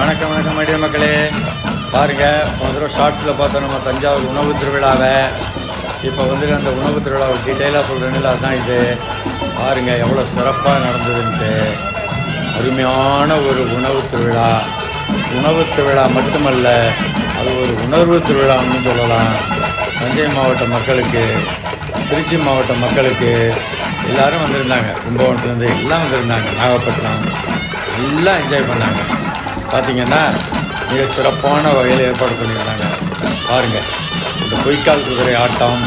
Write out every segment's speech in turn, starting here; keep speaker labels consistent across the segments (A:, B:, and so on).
A: வணக்கம் வணக்கம் மடிய மக்களே. பாருங்க போன தடவை ஷார்ட்ஸில் பார்த்தோம் நம்ம தஞ்சாவூர் உணவு திருவிழாவை. இப்போ வந்துட்டு அந்த உணவு திருவிழாவை டீட்டெயிலாக சொல்கிறேன்ல அதுதான் இது. பாருங்க எவ்வளோ சிறப்பாக நடந்ததுன்ட்டு. அருமையான ஒரு உணவு திருவிழா. உணவு திருவிழா மட்டுமல்ல அது ஒரு உணர்வு திருவிழான்னு சொல்லலாம். தஞ்சை மாவட்ட மக்களுக்கு திருச்சி மாவட்ட மக்களுக்கு எல்லாரும் வந்திருந்தாங்க. கும்பகோணத்துலேருந்து எல்லாம் வந்திருந்தாங்க. நாகப்பட்டினம் எல்லாம் என்ஜாய் பண்ணாங்க. பார்த்தீங்கன்னா மிக சிறப்பான வகையில் ஏற்பாடு பண்ணியிருந்தாங்க. பாருங்கள் இந்த பொய்க்கால் குதிரை ஆட்டம்.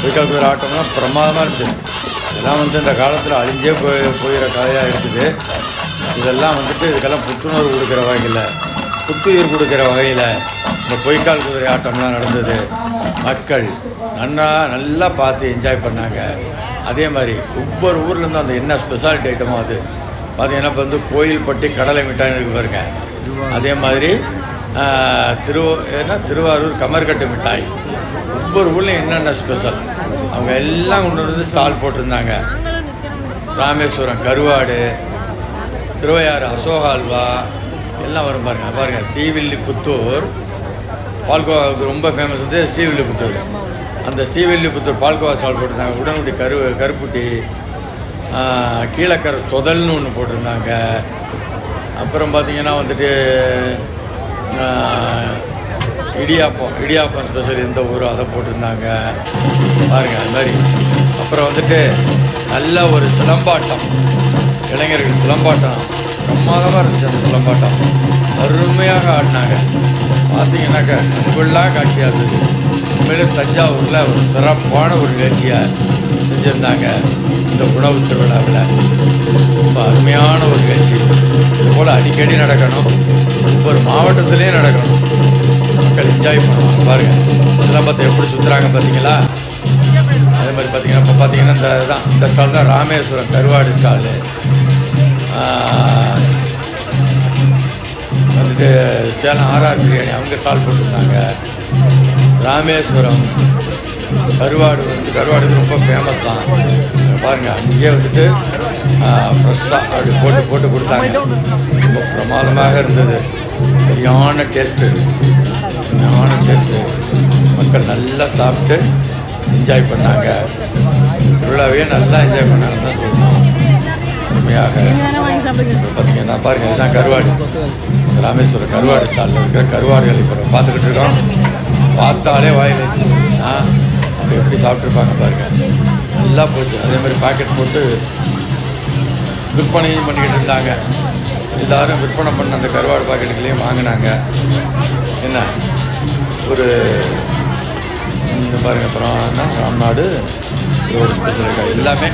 A: பொய்க்கால் குதிரை ஆட்டம்லாம் பிரமாதமாக இருந்துச்சு. இதெல்லாம் வந்து இந்த காலத்தில் அழிஞ்சே போய் போயிற கலையாக இருக்குது. இதெல்லாம் வந்துட்டு இதுக்கெல்லாம் புத்துணர்வு கொடுக்குற வகையில் புத்துயிர் கொடுக்குற வகையில் இந்த பொய்க்கால் குதிரை ஆட்டம்லாம் நடந்தது. மக்கள் நன்னா நல்லா பார்த்து என்ஜாய் பண்ணாங்க. அதே மாதிரி ஒவ்வொரு ஊர்லேருந்து அந்த என்ன ஸ்பெஷாலிட்டி ஐட்டமோ அது? பார்த்தீங்கன்னா இப்போ வந்து கோயில்பட்டி கடலை மிட்டாய்னு இருக்கு பாருங்க. அதே மாதிரி திரு என்ன திருவாரூர் கமர்கட்டு மிட்டாய். ஒவ்வொரு ஊர்லேயும் என்னென்ன ஸ்பெஷல் அவங்க எல்லாம் கொண்டு வந்து ஸ்டால் போட்டிருந்தாங்க. ராமேஸ்வரம் கருவாடு திருவையாறு அசோக அல்வா எல்லாம் வரும் பாருங்க. பாருங்க ஸ்ரீவில்லிபுத்தூர் பால்கோவாவுக்கு ரொம்ப ஃபேமஸ் வந்து ஸ்ரீவில்லிபுத்தூர். அந்த ஸ்ரீவில்லிபுத்தூர் பால்கோவா ஸ்டால் போட்டிருந்தாங்க. உடனுக்குடி கரு கருப்புட்டி கீழக்கரை தொதல்னு ஒன்று போட்டிருந்தாங்க. அப்புறம் பார்த்திங்கன்னா வந்துட்டு இடியாப்பம் இடியாப்பம் ஸ்பெஷல் இந்த ஊரும் அதை போட்டிருந்தாங்க. பாருங்க அது மாதிரி. அப்புறம் வந்துட்டு நல்ல ஒரு சிலம்பாட்டம். இளைஞர்கள் சிலம்பாட்டம். பிரமாதமாக இருந்துச்சு அந்த சிலம்பாட்டம். அருமையாக ஆடினாங்க. பார்த்தீங்கன்னாக்கா கண்கொள்ளா காட்சியாக இருந்தது. உண்மையிலே தஞ்சாவூரில் ஒரு சிறப்பான ஒரு நிகழ்ச்சியாக செஞ்சுருந்தாங்க. இந்த உணவு திருவிழாவில் ரொம்ப அருமையான ஒரு நிகழ்ச்சி. இது போல் அடிக்கடி நடக்கணும். ஒவ்வொரு மாவட்டத்திலையும் நடக்கணும். மக்கள் என்ஜாய் பண்ணுவாங்க பாருங்கள் சிலம்பத்தை எப்படி சுற்றுறாங்க பார்த்தீங்களா? அதே மாதிரி பார்த்தீங்கன்னா இப்போ பார்த்தீங்கன்னா இந்த தான் இந்த ஸ்டால் தான் ராமேஸ்வரம் கருவாடு ஸ்டாலு வந்துட்டு சேலம் ஆர்ஆர் பிரியாணி அவங்க ஸ்டால் போட்டிருந்தாங்க. ராமேஸ்வரம் கருவாடு வந்து கருவாடு ரொம்ப ஃபேமஸ் தான் பாருங்கள் அங்கேயே வந்துட்டு ஃப்ரெஷ்ஷாக அப்படி போட்டு போட்டு கொடுத்தாங்க. ரொம்ப பிரமாதமாக இருந்தது. சரியான டேஸ்ட்டு சரியான டேஸ்ட்டு மக்கள் நல்லா சாப்பிட்டு என்ஜாய் பண்ணாங்க. இந்த நல்லா என்ஜாய் பண்ணாங்கன்னு தான் சொல்லணும். அருமையாக. பார்த்தீங்கன்னா பாருங்கள் இதுதான் கருவாடு. இந்த ராமேஸ்வரம் கருவாடு ஸ்டாலில் இருக்கிற கருவாடுகள் இப்போ பார்த்துக்கிட்டு இருக்கோம். பார்த்தாலே வாயில் வச்சுன்னா அப்போ எப்படி சாப்பிட்ருப்பாங்க பாருங்கள் நல்லா போச்சு. அதே மாதிரி பாக்கெட் போட்டு விற்பனையும் பண்ணிக்கிட்டு இருந்தாங்க. எல்லாரும் விற்பனை பண்ண அந்த கருவாடு பாக்கெட்டுகளையும் வாங்கினாங்க. என்ன? ஒரு இந்த பாருங்க அப்புறம் ராம்நாடு இதோட ஸ்பெஷல் இருக்கா எல்லாமே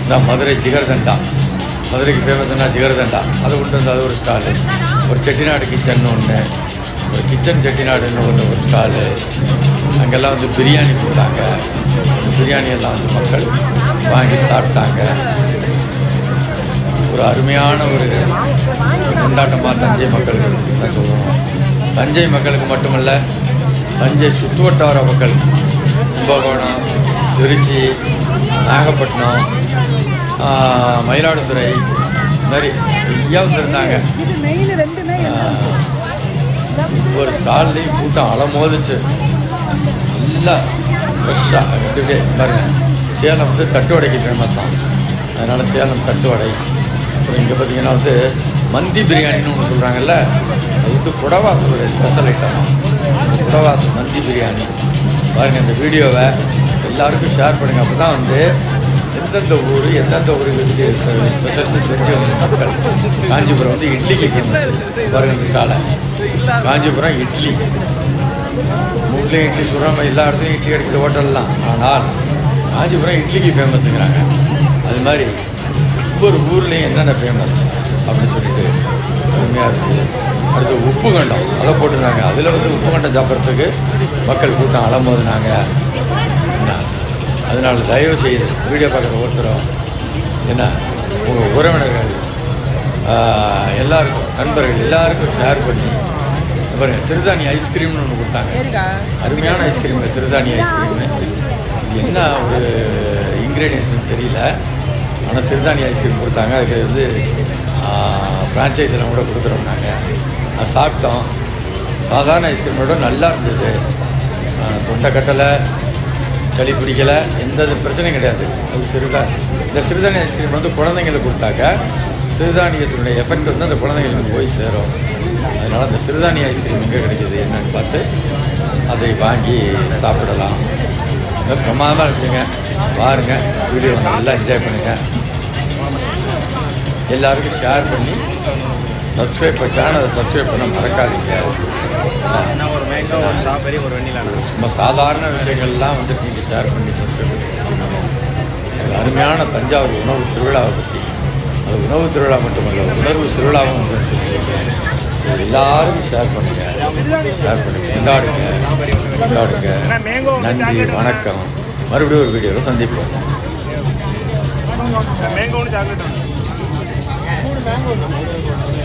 A: இந்த மதுரை ஜிகர்தண்டா. மதுரைக்கு ஃபேமஸ்னா ஜிகர்தண்டா. அதை கொண்டு வந்து அது ஒரு ஸ்டாலு ஒரு செட்டிநாடு கிச்சன் ஒன்று ஒரு கிச்சன் செட்டிநாடுன்னு ஒன்று ஒரு ஸ்டாலு அங்கெல்லாம் வந்து பிரியாணி கொடுத்தாங்க. அந்த பிரியாணியெல்லாம் வந்து மக்கள் வாங்கி சாப்பிட்டாங்க. ஒரு அருமையான ஒரு கொண்டாட்டமாக தஞ்சை மக்களுக்கு இருந்துச்சுன்னு தான் சொல்லணும் தஞ்சை மக்களுக்கு மட்டுமல்ல தஞ்சை சுற்றுவட்டார மக்கள் கும்பகோணம் திருச்சி நாகப்பட்டினம் மயிலாடுதுறை இந்த மாதிரி நிறையா வந்திருந்தாங்க.
B: ஒரு
A: ஒவ்வொரு ஸ்டால்லையும் கூட்டம் அலமோதிச்சு. நல்லா ஃப்ரெஷ்ஷாக எப்படி இப்படியே பாருங்கள் சேலம் வந்து தட்டு வடைக்கு ஃபேமஸ் தான் அதனால் சேலம் தட்டு வடை அப்புறம் இங்கே பார்த்தீங்கன்னா வந்து மந்தி பிரியாணின்னு ஒன்று சொல்கிறாங்கல்ல அது வந்து குடவாசலுடைய ஸ்பெஷல் ஐட்டமாக அந்த குடவாசல் மந்தி பிரியாணி. பாருங்கள் இந்த வீடியோவை எல்லாருக்கும் ஷேர் பண்ணுங்கள் அப்போ தான் வந்து எந்தெந்த ஊர் எந்தெந்த ஊருக்கு இதுக்கு ஸ்பெஷல்னு தெரிஞ்சவங்க மக்கள். காஞ்சிபுரம் வந்து இட்லிக்கு ஃபேமஸ் பாருங்கள் இந்த ஸ்டாலை காஞ்சிபுரம் இட்லி. வீட்லேயும் இட்லி சுடுறாம எல்லா இடத்துலையும் இட்லி அடிக்கிற ஹோட்டல்லாம். ஆனால் காஞ்சிபுரம் இட்லிக்கு ஃபேமஸுங்கிறாங்க அது மாதிரி ஒவ்வொரு ஊர்லேயும் என்னென்ன ஃபேமஸ் அப்படின்னு சொல்லிட்டு அருமையாக இருக்குது. அடுத்து உப்பு கண்டம் அதை போட்டிருந்தாங்க. அதில் வந்து உப்பு கண்டம் சாப்பிட்றதுக்கு மக்கள் கூட்டம் அலமோதுனாங்க. என்ன? அதனால் தயவு செய்து வீடியோ பார்க்குற ஒருத்தரும் என்ன? உங்கள் உறவினர்கள் எல்லாருக்கும் நண்பர்கள் எல்லாருக்கும் ஷேர் பண்ணி பாருங்க சிறுதானி ஐஸ்கிரீம்னு ஒன்று கொடுத்தாங்க. அருமையான ஐஸ்கிரீம் சிறுதானி ஐஸ்கிரீமு இது என்ன ஒரு இன்க்ரீடியன்ஸ்னு தெரியல. ஆனால் சிறுதானி ஐஸ்கிரீம் கொடுத்தாங்க. அதுக்கு வந்து ஃப்ரான்ச்சைஸில் கூட கொடுக்குறோம் நாங்கள் அது சாப்பிட்டோம். சாதாரண ஐஸ்கிரீமோட நல்லா இருந்தது. தொண்டை கட்டலை சளி பிடிக்கலை எந்த பிரச்சனையும் கிடையாது. அது சிறுதான் இந்த சிறுதானிய ஐஸ்கிரீம் வந்து குழந்தைங்களுக்கு கொடுத்தாக்க சிறுதானியத்தினுடைய எஃபெக்ட் வந்து அந்த குழந்தைங்களுக்கு போய் சேரும். அதனால் அந்த சிறுதானிய ஐஸ்கிரீம் எங்கே கிடைக்கிது என்னன்னு பார்த்து அதை வாங்கி சாப்பிடலாம். ரொம்ப பிரமாதமாக இருந்துச்சுங்க. பாருங்கள் வீடியோ நல்லா என்ஜாய் பண்ணுங்கள் எல்லாருக்கும் ஷேர் பண்ணி சப்ஸ்கிரைப் சேனலை சப்ஸ்கிரைப் பண்ண மறக்காதீங்க.
B: என்ன
A: சும்மா சாதாரண விஷயங்கள்லாம் வந்து நீங்கள் ஷேர் பண்ணி சப்ஸ்கிரைப் பண்ணிட்டு ஒரு அருமையான தஞ்சாவூர் உணவு திருவிழாவை பற்றி அது உணவு திருவிழா மட்டுமல்ல உணர்வு திருவிழாவும் வந்து சொல்லி எல்லாரும் ஷேர் பண்ணுங்கள் ஷேர் பண்ணுங்க. கொண்டாடுங்க. கொண்டாடுங்க. நன்றி. வணக்கம். மறுபடியும் ஒரு வீடியோவில் சந்திப்போம்.
B: Mango chocolate
C: mango